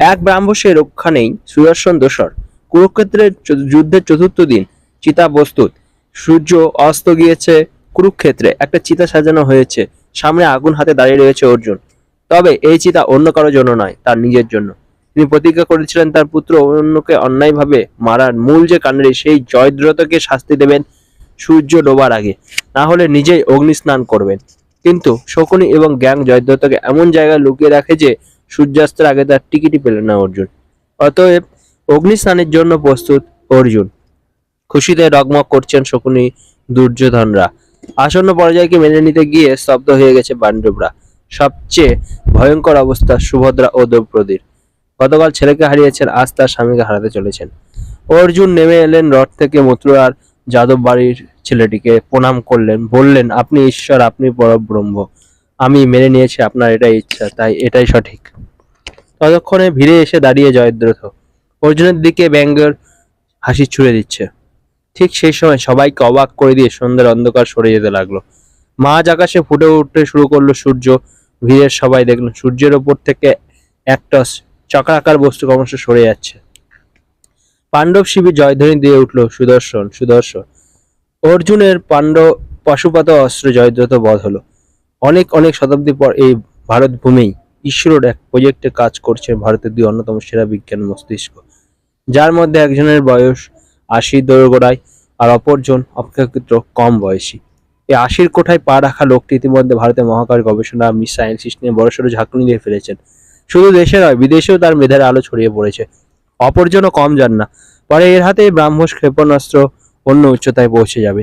এক ব্রাহ্মসের রক্ষা নেই, সুদর্শন দোসর কুরুক্ষেত্রের যুদ্ধের চতুর্থ দিন চিতা প্রস্তুত। সূর্য অস্ত গিয়েছে কুরুক্ষেত্রে, একটা চিতা সাজানো হয়েছে। সামনে আগুন হাতে দাঁড়িয়ে রয়েছে অর্জুন। তবে এই চিতা অন্য কারোর জন্য নয়, তার নিজের জন্য। তিনি প্রতিজ্ঞা করেছিলেন তার পুত্র অন্যকে অন্যায়ভাবে মারার। মূল যে কাণ্ডে সেই জয়দ্রথকে শাস্তি দেবেন সূর্য ডোবার আগে। না হলে নিজেই অগ্নি স্নান করবেন। কিন্তু শকুনি এবং গ্যাং জয়দ্রথকে এমন জায়গায় লুকিয়ে রাখে যে সূর্যাস্তের আগে তার টিকিটই পেলেন না অর্জুন। অতএব অগ্নি স্নানের জন্য প্রস্তুত অর্জুন। খুশিতে ডগমগ করছেন শকুনি দুর্যোধনরা। আসন্ন পরাজয়কে মেনে নিতে গিয়ে স্তব্ধ হয়ে গেছে পাণ্ডবরা সবচেয়ে ভয়ঙ্কর অবস্থা সুভদ্রা ও দ্রৌপদীর। গতকাল ছেলেকে হারিয়েছেন আজ তার স্বামীকে হারাতে চলেছেন। অর্জুন নেমে এলেন রথ থেকে মথুরার যাদব বাড়ির ছেলেটিকে প্রণাম করলেন, বললেন, আপনি ঈশ্বর, আপনি পরব্রহ্ম। আমি মেনে নিয়েছি, আপনার এটাই ইচ্ছা, তাই এটাই সঠিক। ততক্ষণে ভিড়ে এসে দাঁড়িয়ে জয়দ্রথ। অর্জুনের দিকে ব্যঙ্গের হাসি ছুড়ে দিচ্ছে। ঠিক সেই সময় সবাইকে অবাক করে দিয়ে সন্ধ্যার অন্ধকার সরে যেতে লাগল। মাঝ আকাশে ফুটে উঠতে শুরু করল সূর্য। ভিড়ের সবাই দেখল, সূর্যের ওপর থেকে একটা চক্রাকার বস্তু ক্রমশ সরে যাচ্ছে। পাণ্ডব শিবির জয়ধ্বনি দিয়ে উঠল, সুদর্শন সুদর্শন। অর্জুনের পাণ্ডব পশুপাত অস্ত্র জয়দ্রথ বধ হলো। অনেক অনেক শতাব্দী পর এই ভারত ভূমেই ঈশ্বর এক প্রজেক্টে কাজ করছে ভারতের দুই অন্যতম সেরা বিজ্ঞান মস্তিষ্ক, যার মধ্যে একজনের বয়স আশি দোরগোড়ায় আর অপরজন অপেক্ষাকৃত কম বয়সী। এই আশির কোঠায় পা রাখা লোকটি ইতিমধ্যে ভারতের মহাকাশ গবেষণা, মিসাইল সিস্টেমে বড়সড় ঝাঁকুনি দিয়ে ফেলেছেন। শুধু দেশে নয়, বিদেশেও তার মেধার আলো ছড়িয়ে পড়েছে। অপরজনও কম যান না, পরে এর হাতে ব্রাহ্মস ক্ষেপণাস্ত্র অন্য উচ্চতায় পৌঁছে যাবে।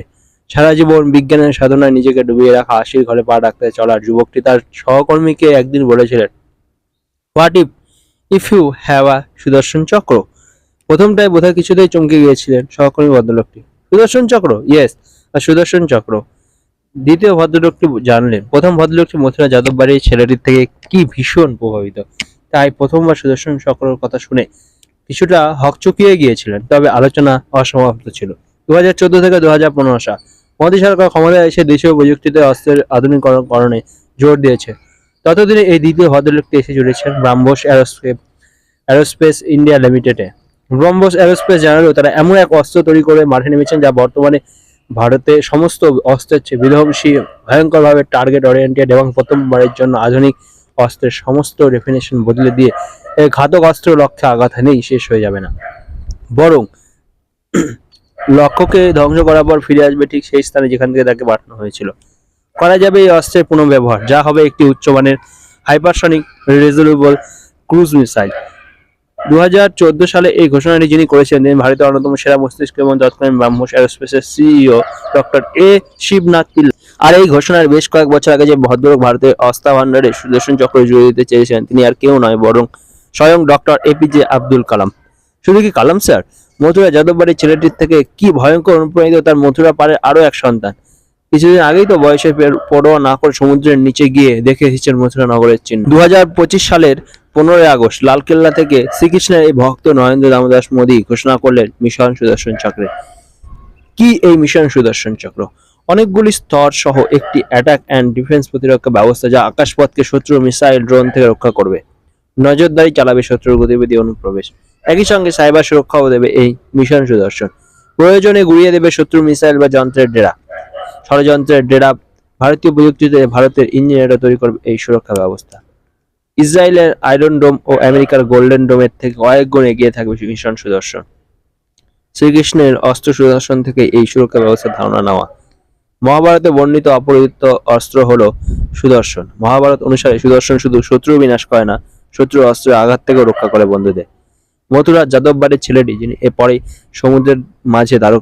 সারা জীবন বিজ্ঞানের সাধনায় নিজেকে ডুবিয়ে রাখা, আশির ঘরে পা রাখতে চলার যুবকটি তার সহকর্মীকে একদিন বলেছিলেন what if if you have a Sudarshan Chakra? প্রথমটায় বোধহয় কিছুতেই চমকে গিয়েছিলেন সহকর্মী ভদ্রলোকটি। সুদর্শন চক্র? ইয়েস আর সুদর্শন চক্র। দ্বিতীয় ভদ্রলোকটি জানলেন, প্রথম ভদ্রলোকটি মথুরা যাদব বাড়ির ছেলেটির থেকে কি ভীষণ প্রভাবিত? তাই প্রথমবার সুদর্শন চক্রের কথা শুনে কিছুটা হকচকিয়ে গিয়েছিলেন, তবে আলোচনা অসমাপ্ত ছিল। দু হাজার চোদ্দ থেকে দু হাজার পনেরো মোদী সরকার ক্ষমতায় এসে দেশীয় প্রযুক্তিতে অস্ত্রের আধুনিকরণে জোর দিয়েছে। ততদিনে এই দ্বিতীয় ভদ্রলোকটি এসে জুড়েছেন ব্রাহ্মস অ্যারোস্কেপ অ্যারোস্পেস ইন্ডিয়া লিমিটেডে ব্রহ্মস অ্যারোস্পেস জানালো, তারা এমন এক অস্ত্র তৈরি করে মাঠে নেমেছেন যা বর্তমানে ভারতে সমস্ত অস্ত্রের চেয়ে বিধ্বংসী, ভয়ঙ্করভাবে টার্গেট ওরিয়েন্টেড এবং প্রথমবারের জন্য আধুনিক অস্ত্রের সমস্ত ডেফিনেশন বদলে দিয়ে এই ঘাতক অস্ত্র লক্ষ্যে আঘাত নেই, শেষ হয়ে যাবে না। বরং লক্ষ্যকে ধ্বংস করার পর ফিরে আসবে ঠিক সেই স্থানে যেখান থেকে তাকে পাঠানো হয়েছিল। করা যাবে এই অস্ত্রের পুনঃব্যবহার যা হবে একটি উচ্চমানের হাইপারসনিক রেজলিউবল ক্রুজ মিসাইল। দু হাজার চোদ্দ সালে এই ঘোষণাটি যিনি করেছেন তিনি ভারতের অন্যতম সেরা মস্তিষ্ক এবং তৎকালীন BrahMos অ্যারোস্পেসের CEO doctor A Shivanath Pillai আর এই ঘোষণার বেশ কয়েক বছর আগে যে ভদ্রলোক ভারতের অস্তা ভান্ডারে সুদর্শন চক্র জুড়ে দিতে চেয়েছেন তিনি আর কেউ নয়, বরং স্বয়ং ডক্টর এপিজে আব্দুল কালাম। শুধু কি কালাম স্যার? মথুরা যাদববাড়ির ছেলেটির থেকে কি ভয়ঙ্কর অনুপ্রাণিত তার মথুরা পাড়ের আরও এক সন্তান? কিছুদিন আগেই তো বয়সের পের- পরোয়া না করে সমুদ্রের নিচে গিয়ে দেখে এসেছেন মথুরা নগরের চিহ্ন। দুহাজার পঁচিশ সালের পনেরোই আগস্ট লালকেল্লা থেকে শ্রীকৃষ্ণের এই ভক্ত নরেন্দ্র দামোদাস মোদী ঘোষণা করলেন মিশন সুদর্শন চক্রে। কি এই মিশন সুদর্শন চক্র? অনেকগুলি স্তর সহ একটি অ্যাটাক অ্যান্ড ডিফেন্স প্রতিরক্ষা ব্যবস্থা যা আকাশপথকে শত্রু মিসাইল ড্রোন থেকে রক্ষা করবে। নজরদারি চালাবে শত্রুর গতিবিধি অনুপ্রবেশ। একই সঙ্গে সাইবার সুরক্ষাও দেবে এই মিশন সুদর্শন। প্রয়োজনে গুড়িয়ে দেবে শত্রু মিসাইল বা যন্ত্রের ডেরা। ষড়যন্ত্রের ডেরা ভারতীয় প্রযুক্তিতে ভারতের ইঞ্জিনিয়াররা তৈরি করবে এই সুরক্ষা ব্যবস্থা। ইসরায়েলের আয়রন ডোম ও আমেরিকার গোল্ডেন ডোমের থেকে কয়েক গুণ এগিয়ে থাকবে মিশন সুদর্শন। শ্রীকৃষ্ণের অস্ত্র সুদর্শন থেকে এই সুরক্ষা ব্যবস্থার ধারণা নেওয়া। মহাভারতে বর্ণিত অপরিহিত অস্ত্র হল সুদর্শন। মহাভারত অনুসারে সুদর্শন শুধু শত্রু বিনাশ করে না শত্রু অস্ত্রের আঘাত থেকেও রক্ষা করে বন্ধুদের। মথুরার যাদব বাড়ির ছেলেটি যিনি এ পরে সমুদ্রের মাঝে দ্বারকা